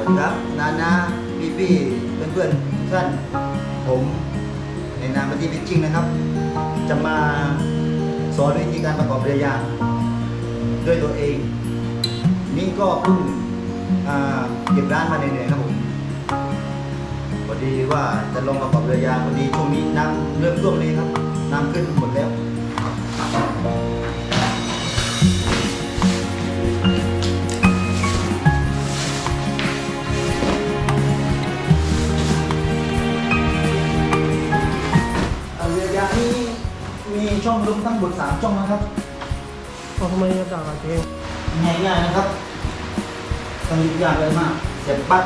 วัสดีครับ นานาพี่พี่เพื่อนเพื่อนท่านผมในนามปฏิบิจริงนะครับ จะมาสอนวิธีการประกอบเรือยางด้วยตัวเอง นี่ก็เพิ่งเก็บร้านมาเหนื่อยๆครับผมพอดีว่าจะลงประกอบเรือยางพอดีช่วงนี้น้ำเริ่มท่วมเลยครับ น้ำขึ้นหมดแล้ว รวมทั้งหมดสามช่องนะครับเอาทำไมจะด่าเจ๊ง่ายๆนะครับต้องยุ่งยากเลยมาก เสียบปลั๊ก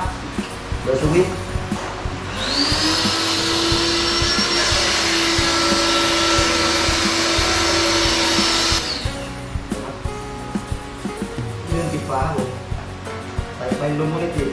เดี๋ยวสวิตช์เรื่องปิดฝาผมใส่ไฟลมไม่ได้ติด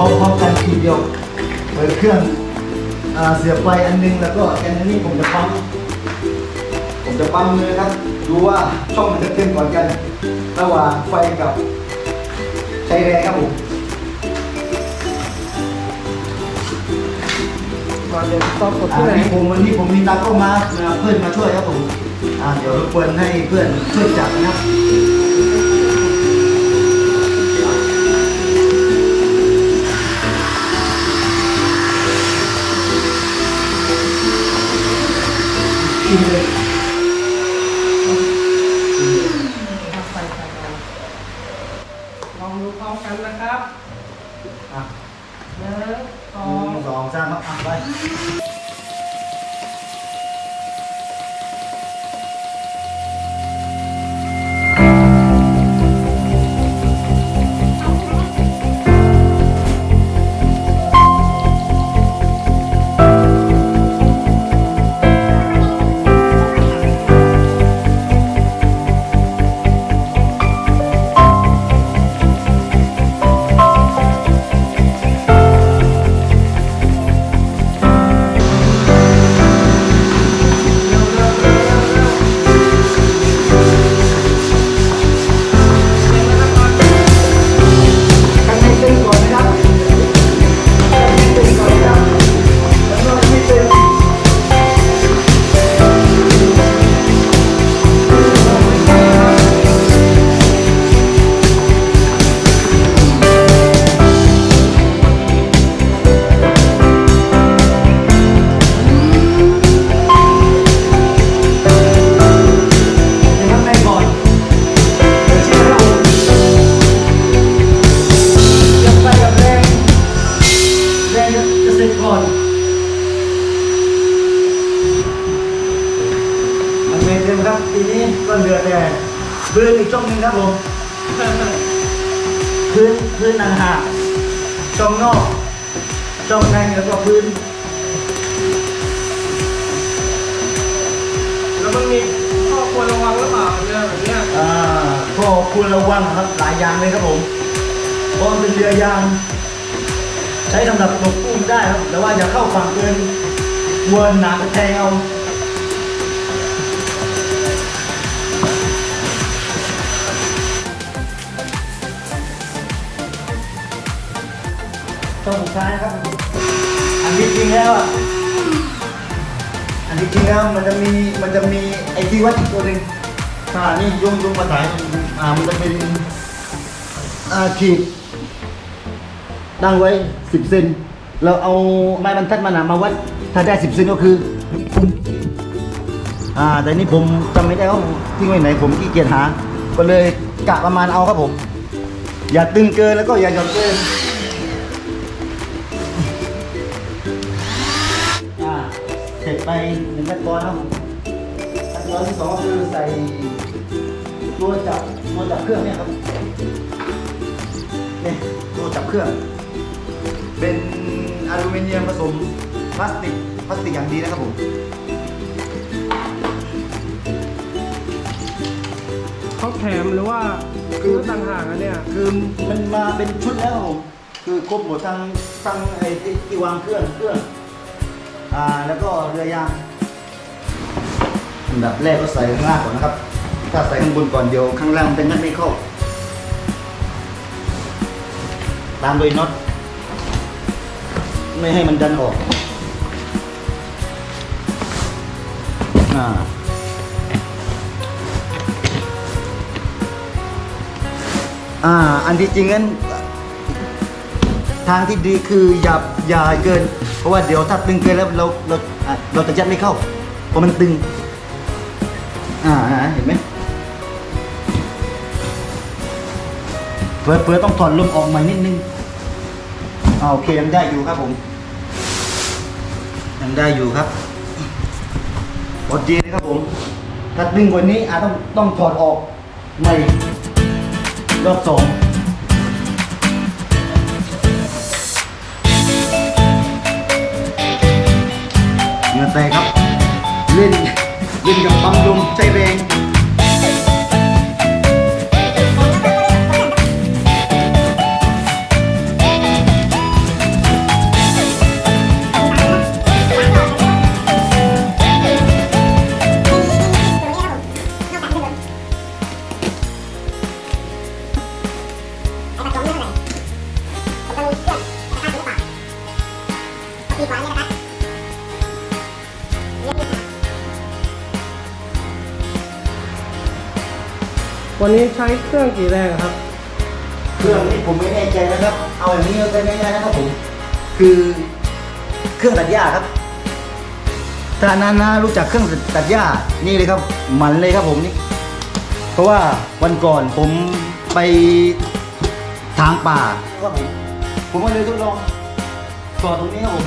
มาใส่พร้อมๆกันทีเดียวเปิดเครื่องอ่าเสียบไฟอันหนึงแล้วก็อันนี้ผมจะปั๊มผมจะปั๊มมือนะครับ ดูว่าช่องมันจะเต็มก่อนกัน ระหว่างไฟกับใช้แรงครับผมมาเดี๋ยวต้องกดอ่าที่ไหนนี่ผมวันนี้ผมมีตากล้องมาเพื่อนมาช่วยครับผมอ่าเดี๋ยวรบกวนให้เพื่อนช่วยจับนะครับ กิน กช่องหนึงครับผมพื้นพื้นต่างหากช่องนอกช่องในแล้วก็พื้น แล้วมันมีข้อควรระวังหรือเปล่าเรือแบบเนี้ยอ่าก็ควรระวังครับหลายอย่างเลยครับผมเพราะมันเป็นเรือยาง ใช้สำหรับตกกุ้งได้ครับ แต่ว่าอย่าเข้าฝั่งเกินเวิร์นหนาตะแคงเอา ช่องสุดท้ายนะครับ อันที่จริงแล้วอะ อันที่จริงแล้วมันจะมีมันจะมีไอ้ที่วัดอีกตัวหนึ่งอ่านี่ยงยงมาถ่ายอ่ามันจะเป็นอ่าขีดตั้งไว้สิบเซนเราเอาไม้บรรทัดมาหนามาวัดถ้าได้สิบเซนก็คืออ่าแต่นี่ผมจำไม่ได้ว่าทิ้งไว้ไหนผมขี้เกียจหา ก็เลยกะประมาณเอาครับผม อย่าตึงเกินแล้วก็อย่าหย่อนเกิน ไปหนึ่งขั้นตอนครับขั้นตอนที่สองก็คือใส่ตัวจับตัวจับเครื่องเนี่ยครับเนี่ยตัวจับเครื่อง เป็นอลูมิเนียมผสมพลาสติกพลาสติกอย่างดีนะครับผมเขาแถมหรือว่าคือต่างหากอะเนี่ยคือมันมาเป็นชุดแล้วครับผมคือครบหมดทั้งทั้งไอ้ที่ที่วางเครื่องเครื่อง อ่าแล้วก็เรือยางอันดับแรกก็ใส่ข้างล่างก่อนนะครับ ถ้าใส่ข้างบนก่อนเดี๋ยวข้างล่างมันจะงัดไม่เข้า ตามโดยน็อตไม่ให้มันดันออกอ่าอ่า อันที่จริงนั้น ทางที่ดีคืออย่าอย่าเกิน เพราะว่าเดี๋ยวถ้าตึงเกินแล้วเราเราอะเราจะยัดไม่เข้า เพราะมันตึง อ่าเห็นไหมเพื่อเพื่อต้องถอดลมออกใหม่นิดนึงอ่าโอเคยังได้อยู่ครับผมยังได้อยู่ครับโอเคนะครับผม ถ้าตึงกว่านี้อาจต้องต้องถอดออกใหม่รอบสอง แฟครับ เล่นเล่นกับปั๊มลมใจแรง เครื่องกี่แรงครับ เครื่องนี้ผมไม่แน่ใจนะครับ เอาอย่างนี้ก็ง่ายๆนะครับผม คือเครื่องตัดหญ้าครับถ้านานารู้จักเครื่องตัดหญ้านี่เลยครับมันเลยครับผมนี่ เพราะว่าวันก่อนผมไปทางป่าครับผมผมก็เลยทดลองต่อตรงนี้ครับผม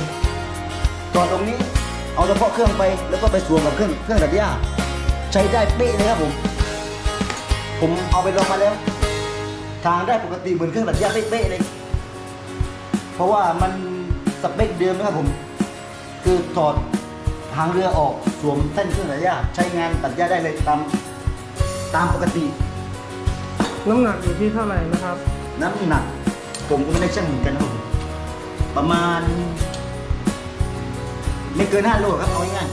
ต่อตรงนี้ เอาเฉพาะเครื่องไปแล้วก็ไปสวมกับเครื่องเครื่องตัดหญ้า ใช้ได้เป๊ะเลยครับผม ผมเอาไปลองมาแล้ว ทางได้ปกติเหมือนเครื่องตัดหญ้าเป๊ะๆเลย เพราะว่ามันสเปคเดิมนะครับผม คือถอดหางเรือออกสวมเส้นเครื่องตัดหญ้าใช้งานตัดหญ้าได้เลยตามตามปกติ น้ำหนักอยู่ที่เท่าไหร่นะครับ น้ำหนักผมก็ไม่ได้ช่างเหมือนกันนะครับผมประมาณ ไม่เกินห้าโลครับเอาง่าย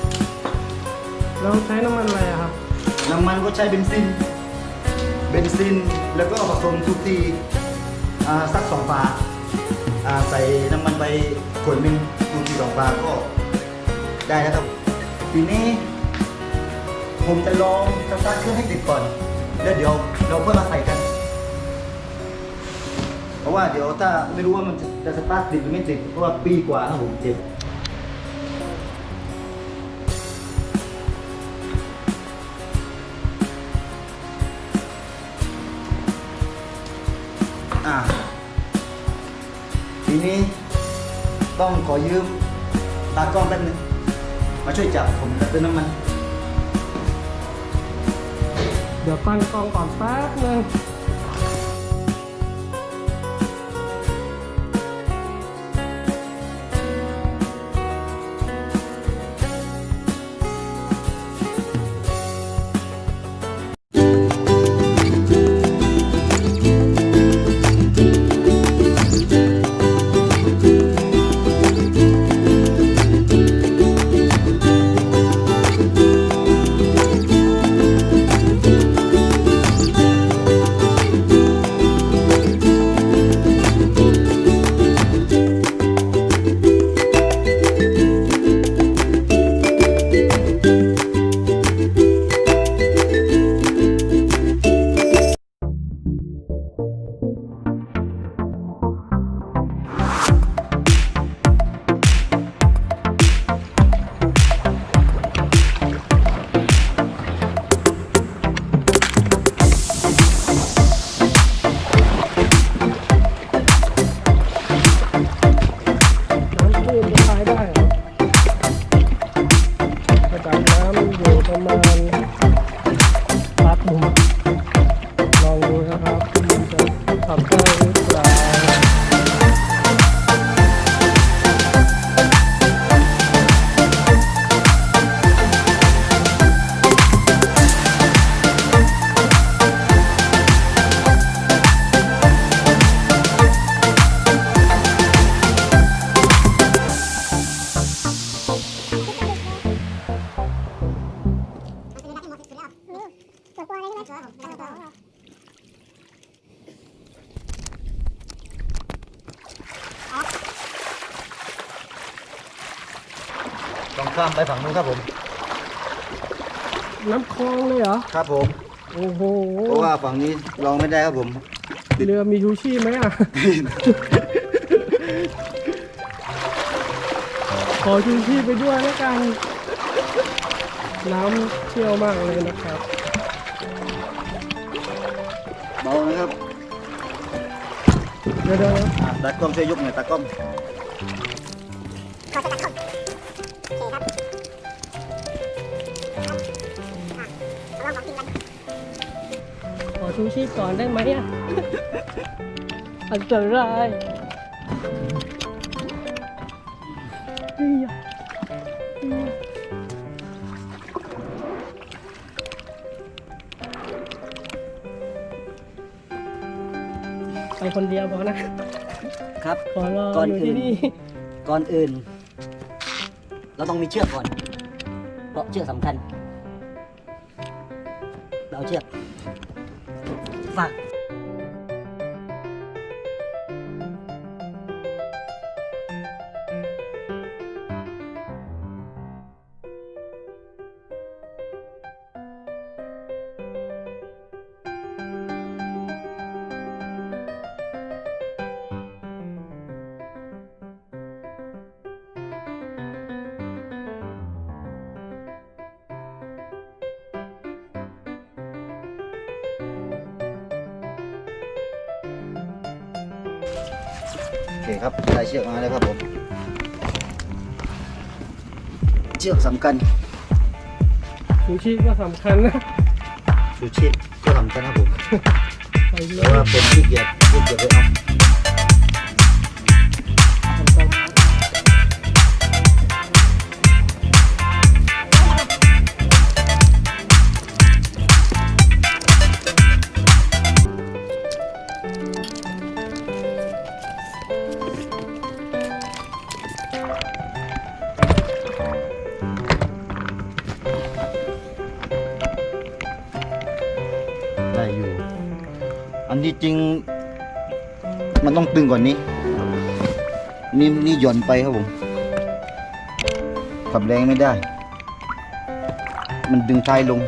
เราใช้น้ำมันอะไรอะครับๆน้ำมันก็ใช้เบนซิน เบนซิน แล้วก็ผสมทุกทีอ่าสักสองฝาใส่น้ำมันไปขวดหนึ่งทุกทีสองฝาก็ได้แล้วครับ ทีนี้ ผมจะลองสตาร์ทเครื่องให้ติดก่อน แล้วเดี๋ยวเราเพื่อมาใส่กัน เพราะว่าเดี๋ยวถ้าไม่รู้ว่ามันจะจะสตาร์ทติดหรือไม่ติดเพราะว่าปีกว่าครับผมเจ็บ องขอยืมตากล้องแป๊บนึงมาช่วยจับผมจะเติมน้ำมัน เดี๋ยวตั้งกล้องก่อนแป๊บนึง ตายได้กระดับน้ำอยู่ประมาณ ครับผม น้ำคลองเลยเหรอ ครับผม โอ้โห เพราะว่าฝั่งนี้ลองไม่ได้ครับผม เรือมีชูชีพไหมอะ ขอชูชีพไปด้วยแล้วกัน น้ำเชี่ยวมากเลยนะครับ เบานะครับ เดี๋ยวเดี๋ยวอะตากล้องช่วยยกหน่อยตากล้อง ชูชีพก่อนได้ไหมอะ อันตรายเฮ้ยอะเฮ้ยอะไปคนเดียวพอนะ ครับ ขอรอก่อนอยู่อื่ที่น นี่ ก่อนอื่น เราต้องมีเชือกก่อน เพราะเชือกสำคัญ เราเอาเชือก ฝา เคครับได้เชือกมาแล้วครับผมเชือกสำคัญชูชีพก็สำคัญนะชูชีพก็สำคัญครับผมไปเลเพราะว่ายผมขี้เกียจขี้เกียจไปเอา ต้องตึงกว่านี้ นี่นี่หย่อนไปครับผมขับแรงไม่ได้ มันดึงท้ายลง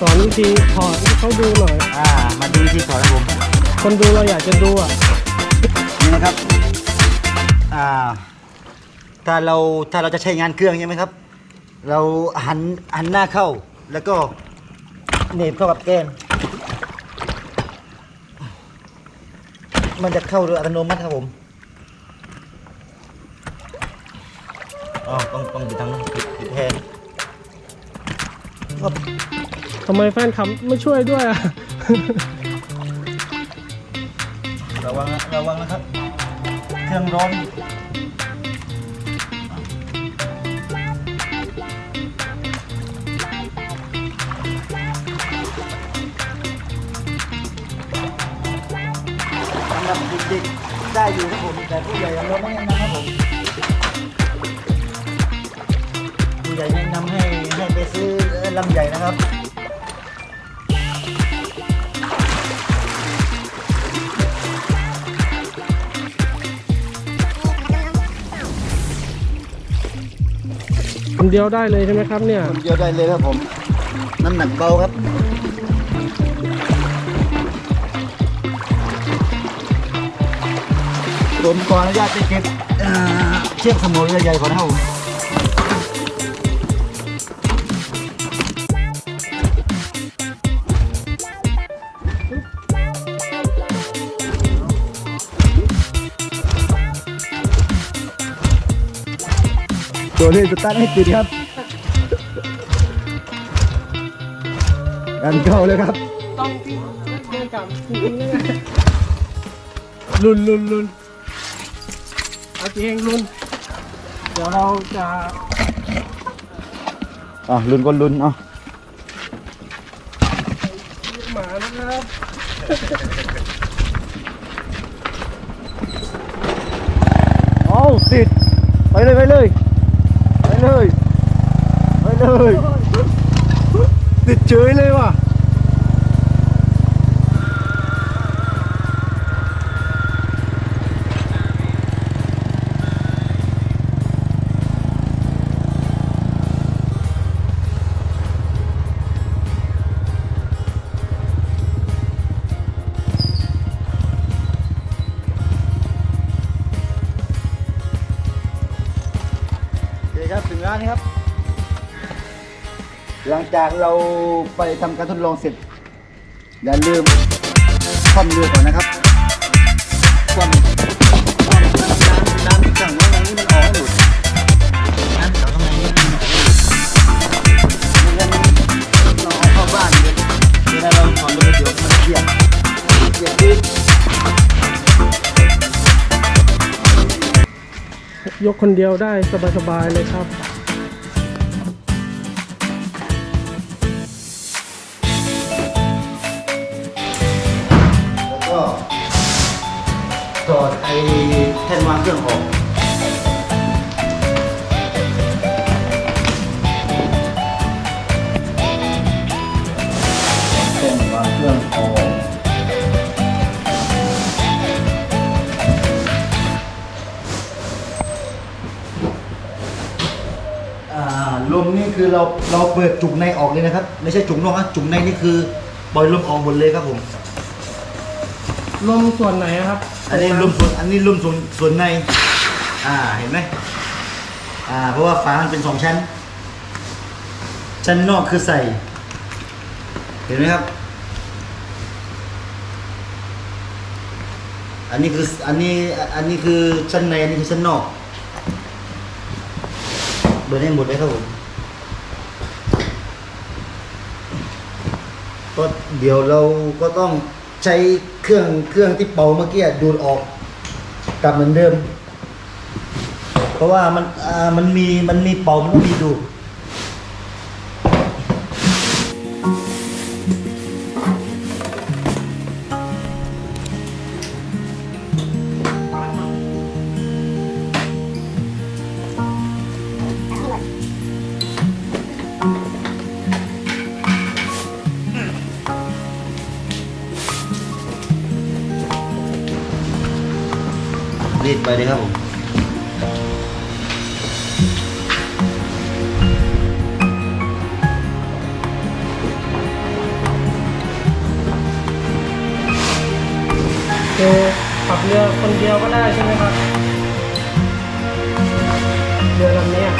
สอนวิธีถอดให้เขาดูหน่อย อ่า มาดูวิธีถอดครับผม คนดูเราอยากจะดูอะ นี่นะครับ อ่า ถ้าเราถ้าเราจะใช้งานเครื่องใช่ไหมครับ เราหันหันหน้าเข้า แล้วก็เหน็บเข้ากับแก้มมันจะเข้าโดยอัตโนมัติครับผมอ๋อต้องต้องอยู่ทางนู้นปิดปิดแทนครับท ทำไมแฟนคลับไม่ช่วยด้วยอะ ระวังนะระวังนะครับ เครื่องร้อน สำหรับเด็กๆได้อยู่ครับผม แต่ผู้ใหญ่ยังร้อนไม่แนะนำครับผมผู้ใหญ่ยังทำให้ให้ไปซื้อลำใหญ่นะครับ เดียวได้เลยใช่ไหมครับเนี่ยคนเดียวได้เลยครับผม น้ำหนักเบาครับ ผมขออนุญาตไปเก็บเอ่อเชือกสมุนไพรใหญ่ๆก่อนนะครับผม ตัวนี้สตาร์ทให้ติดครับกันเข้าเลยครับ ต้องที่เดินกับลุนลุนลุนเอาจริงลุน เดี๋ยวเราจะอะลุนก็ลุนเอะหมานะครับเอาติด ไปเลย ไปเลยไปเลยไป เลยติดเฉยเลยว่ะ จากเราไปทำการทดลองเสร็จ อย่าลืมคว่ำเรือก่อนนะครับคว่ำน้ำน้ำที่ขังไว้ในนี้มันออกให้หมดน้ำจากข้างในนี้มันออกให้หมดไม่งั้นเราเอาเข้าบ้านเดี๋ยเวลาเราถอนเรือเดี๋ยวมันเปียกเปียกดิน ยกคนเดียวได้สบายๆเลยครับ แท่นวางเครื่องออกแท่นวางเครื่องออกลมนี่คือเราเราเปิดจุกในออกเลยนะครับ ไม่ใช่จุกนอกนะจุกในนี่คือปล่อยลมออกหมดเลยครับผม ลมส่วนไหนครับ อันนี้ลุ่มส่วนอันนี้ลมส่วนส่วนใน อ่าเห็นไหมอ่า เพราะว่าฝามันเป็นสองชั้น ชั้นนอกคือใส่ เห็นไหมครับ อันนี้คืออันนี้อันนี้คือชั้นในอันนี้คือชั้นนอกเบิร์นให้หมดเลยครับผมก็เดี๋ยวเราก็ต้อง ใช้เครื่องเครื่องที่เป่าเมื่อกี้ดูดออกกลับเหมือนเดิม เพราะว่ามันอ่ามันมีมันมีเป่ามันก็มีดูด รีดไปเลยครับผมคือขับเรือคนเดียวก็ได้ใช่ไหมครับ เรือลำเนี้ย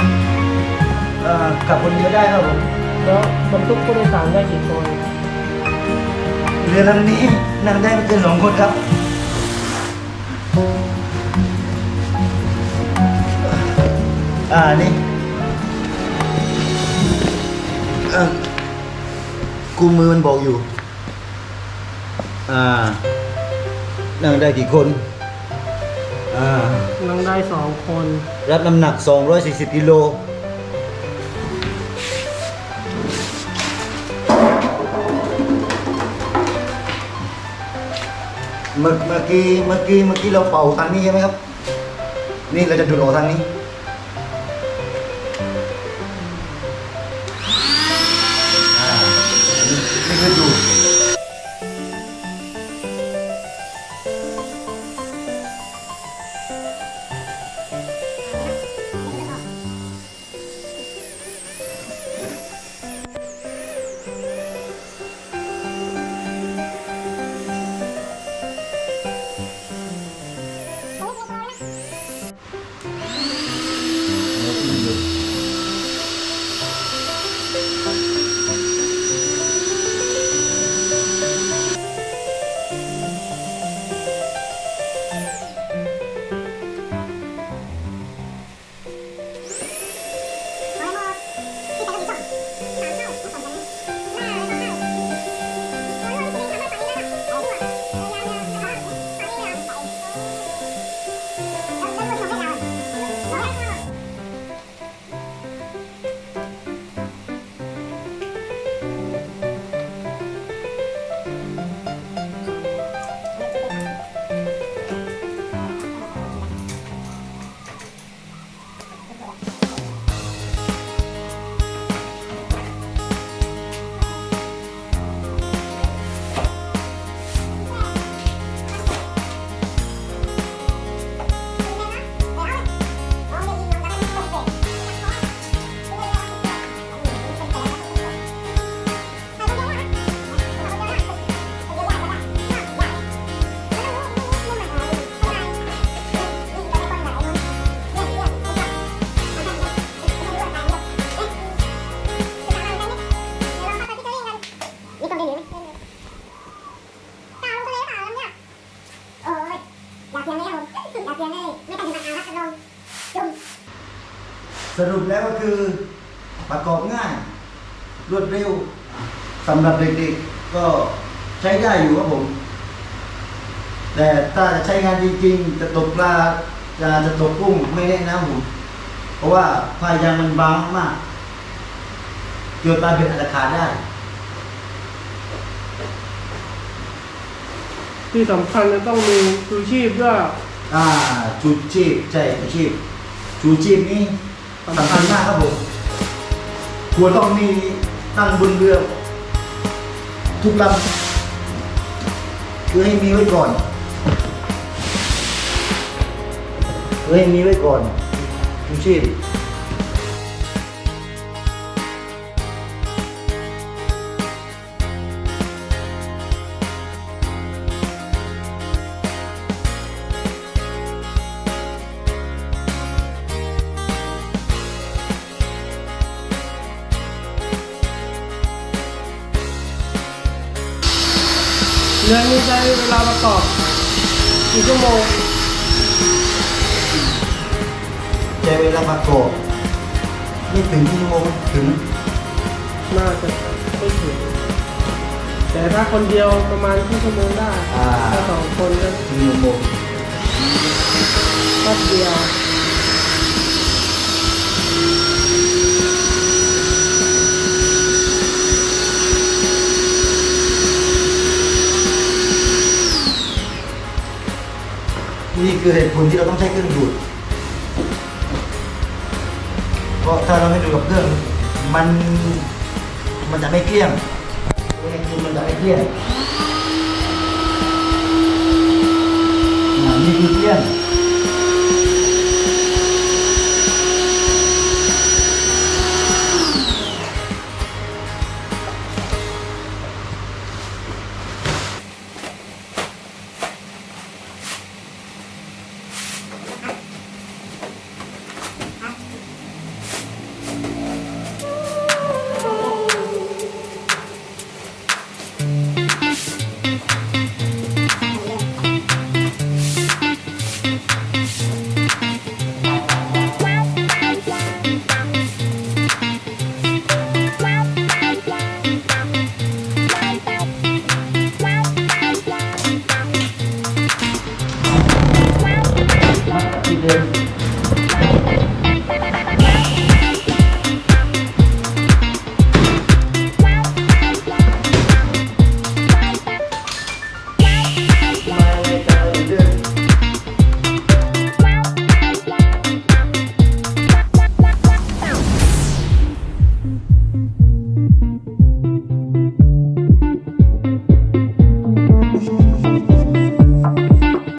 เอ่อขับคนเดียวได้ครับผมแล้วบรรทุกผู้โดยสารได้กี่คนเรือลำนี้นั่งได้ไม่เกินสองคนครับ อ่านี่เออกูมือมันบอกอยู่ อ่า นั่งได้กี่คน อ่า นั่งได้สองคน รับน้ำหนัก 240กิโล เมื่อเมื่อกี้เมื่อกี้เมื่อกี้เราเป่าทางนี้ใช่ไหมครับ นี่เราจะดูดออกทางนี้ สรุปแล้วก็คือประกอบง่าย รวดเร็วสำหรับเด็กๆก็ใช้ได้อยู่ครับผม แต่ถ้าจะใช้งานจริงๆ จะตกปลาจะจะตกกุ้งไม่แนะนำผม เพราะว่าพายางมันบางมากเกิดปลาเป็นอาจจะขาดได้ ที่สำคัญจะต้องมีชูชีพด้วยอ่าชูชีพใช่ชูชีพชูชีพนี้ สำคัญมากครับผมควรต้องมีตั้งบนเรือทุกลำคือให้มีไว้ก่อนคือให้มีไว้ก่อนชูชีพ เรือนี้ใช้เวลาประกอบกี่ชั่วโมงใช้เวลาประกอบนี่ถึงชั่วโมงถึงน่าจะไม่ถึงแต่ถ้าคนเดียวประมาณครึ่งชั่วโมงได้อ่าถ้าสองคนก็ถึงชั่วโมงแป๊บเดียว นี่ คือเหตุผลที่เราต้องใช้เครื่องดูดเพราะถ้าเราไม่ดูดกับเครื่องมันมันจะไม่เกลี้ยงตัวนี้คือมันจะไม่เกลี้ยงนี่คือเกลี้ยง